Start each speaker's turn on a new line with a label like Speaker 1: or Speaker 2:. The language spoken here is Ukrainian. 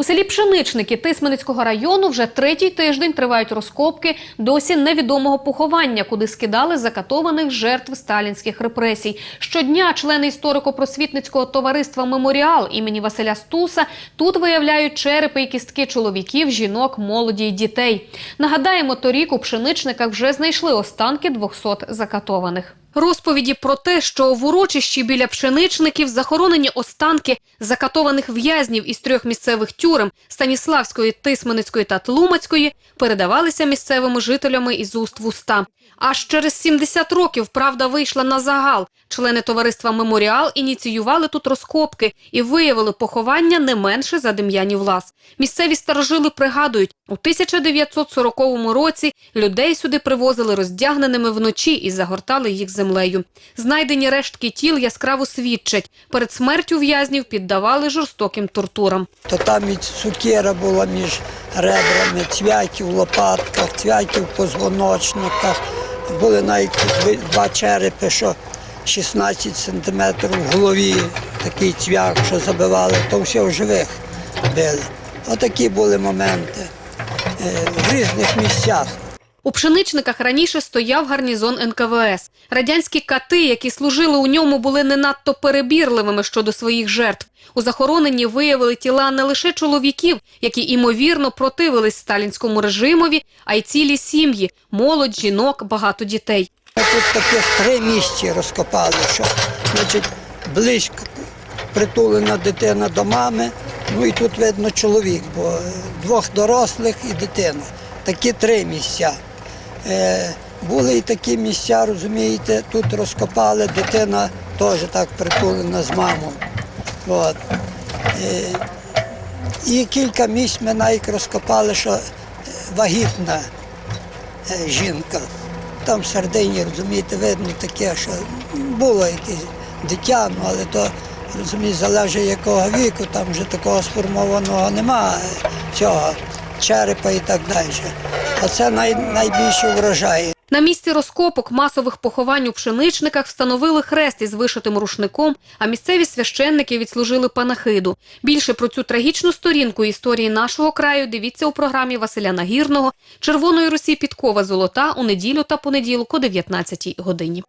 Speaker 1: У селі Пшеничники Тисменицького району вже третій тиждень тривають розкопки досі невідомого поховання, куди скидали закатованих жертв сталінських репресій. Щодня члени історико-просвітницького товариства Меморіал імені Василя Стуса тут виявляють черепи і кістки чоловіків, жінок, молоді й дітей. Нагадаємо, торік у пшеничниках вже знайшли останки 200 закатованих. Розповіді про те, що в урочищі біля пшеничників захоронені останки закатованих в'язнів із трьох місцевих тюрем Станіславської, Тисменицької та Тлумацької, передавалися місцевими жителями із уст в уста. Аж через 70 років правда вийшла на загал. Члени товариства Меморіал ініціювали тут розкопки і виявили поховання не менше за Дем'янів лас. Місцеві старожили пригадують, у 1940 році людей сюди привозили роздягненими вночі і загортали їх землею. Знайдені рештки тіл яскраво свідчать. Перед смертю в'язнів піддавали жорстоким тортурам.
Speaker 2: то там і цукера була між ребрами, цвяки в лопатках, цвяки в позвоночниках. Були навіть два черепи, що 16 сантиметрів в голові, такий цвях, що забивали, то все в живих били. Отакі були моменти в різних місцях.
Speaker 1: У пшеничниках раніше стояв гарнізон НКВС. Радянські кати, які служили у ньому, були не надто перебірливими щодо своїх жертв. У захороненні виявили тіла не лише чоловіків, які імовірно противились сталінському режимові, а й цілі сім'ї, молодь, жінок, багато дітей.
Speaker 2: Ми тут таких три місці розкопали, що значить, близько притулена дитина до мами, ну і тут видно чоловік, бо двох дорослих і дитина. Такі три місця. Е, були і такі місця, розумієте, тут розкопали, дитина теж так притулена з мамою. От. Е, і кілька місць ми навіть розкопали, що вагітна е, жінка. Там в середині, розумієте, видно таке, що було якесь дитя, ну, але то, розумієте, залежить якого віку, там вже такого сформованого немає цього черепа і так далі. А це най, найбільше врожай.
Speaker 1: На місці розкопок масових поховань у пшеничниках встановили хрест із вишитим рушником, а місцеві священники відслужили панахиду. Більше про цю трагічну сторінку історії нашого краю дивіться у програмі Василя Нагірного «Червоної Русі підкова золота» у неділю та понеділок о 19 годині.